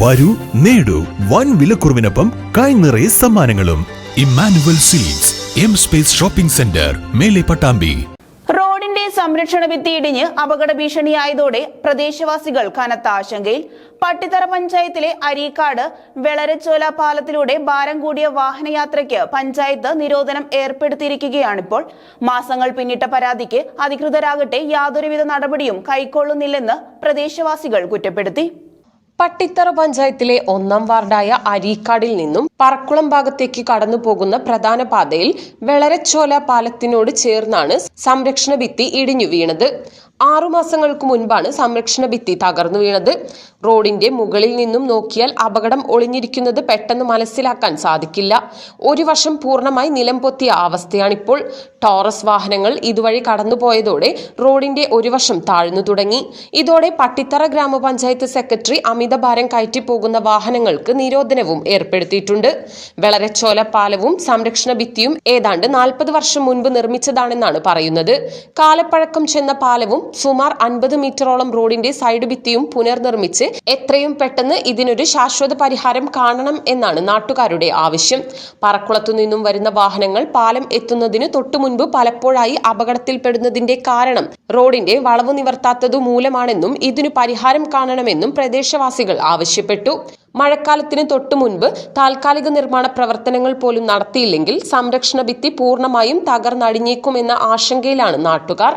വരൂ നേടൂ. വൻ വിലക്കുറവിനൊപ്പം കൈ നിറയെ സമ്മാനങ്ങളും. Emmanuel seeds M space shopping centre Mele Pattambi. റോഡിന്റെ സംരക്ഷണ ഭിത്തി ഇടിഞ്ഞ് അപകട ഭീഷണിയായതോടെ പ്രദേശവാസികൾ കനത്ത ആശങ്കയിൽ. പട്ടിത്തറ പഞ്ചായത്തിലെ അരീക്കാട് വെളരച്ചോല പാലത്തിലൂടെ ഭാരം കൂടിയ വാഹനയാത്രയ്ക്ക് പഞ്ചായത്ത് നിരോധനം ഏർപ്പെടുത്തിയിരിക്കുകയാണിപ്പോൾ. മാസങ്ങൾ പിന്നിട്ട പരാതിക്ക് അധികൃതരാകട്ടെ യാതൊരുവിധ നടപടിയും കൈക്കൊള്ളുന്നില്ലെന്ന് പ്രദേശവാസികൾ കുറ്റപ്പെടുത്തി. പട്ടിത്തറ പഞ്ചായത്തിലെ ഒന്നാം വാർഡായ അരീക്കാടിൽ നിന്നും പറക്കുളം ഭാഗത്തേക്ക് കടന്നു പോകുന്ന പ്രധാന പാതയിൽ വെളരച്ചോല പാലത്തിനോട് ചേർന്നാണ് സംരക്ഷണ ഭിത്തി ഇടിഞ്ഞു വീണത്. ആറുമാസങ്ങൾക്ക് മുൻപാണ് സംരക്ഷണ ഭിത്തി തകർന്നു വീണത്. റോഡിന്റെ മുകളിൽ നിന്നും നോക്കിയാൽ അപകടം ഒളിഞ്ഞിരിക്കുന്നത് പെട്ടെന്ന് മനസ്സിലാക്കാൻ സാധിക്കില്ല. ഒരു വർഷം പൂർണമായി നിലം പൊത്തിയ അവസ്ഥയാണിപ്പോൾ. ടോറസ് വാഹനങ്ങൾ ഇതുവഴി കടന്നുപോയതോടെ റോഡിന്റെ ഒരു വർഷം താഴ്ന്നു തുടങ്ങി. ഇതോടെ പട്ടിത്തറ ഗ്രാമപഞ്ചായത്ത് സെക്രട്ടറി അമിത ഭാരം കയറ്റിപ്പോകുന്ന വാഹനങ്ങൾക്ക് നിരോധനവും ഏർപ്പെടുത്തിയിട്ടുണ്ട്. വെളരച്ചോല പാലവും സംരക്ഷണ ഭിത്തിയും ഏതാണ്ട് നാൽപ്പത് വർഷം മുൻപ് നിർമ്മിച്ചതാണെന്നാണ് പറയുന്നത്. കാലപ്പഴക്കം ചെന്ന പാലവും സുമാർ അൻപത് മീറ്ററോളം റോഡിന്റെ സൈഡ് ഭിത്തിയും പുനർനിർമ്മിച്ച് എത്രയും പെട്ടെന്ന് ഇതിനൊരു ശാശ്വത പരിഹാരം കാണണം എന്നാണ് നാട്ടുകാരുടെ ആവശ്യം. പറക്കുളത്തു നിന്നും വരുന്ന വാഹനങ്ങൾ പാലം എത്തുന്നതിന് തൊട്ടു മുൻപ് പലപ്പോഴായി അപകടത്തിൽപ്പെടുന്നതിന്റെ കാരണം റോഡിന്റെ വളവ് നിവർത്താത്തതു മൂലമാണെന്നും ഇതിനു പരിഹാരം കാണണമെന്നും പ്രദേശവാസികൾ ആവശ്യപ്പെട്ടു. മഴക്കാലത്തിന് തൊട്ടു മുൻപ് താൽക്കാലിക നിർമ്മാണ പ്രവർത്തനങ്ങൾ പോലും നടത്തിയില്ലെങ്കിൽ സംരക്ഷണ ഭിത്തി പൂർണമായും തകർന്നടിഞ്ഞേക്കുമെന്ന ആശങ്കയിലാണ് നാട്ടുകാർ.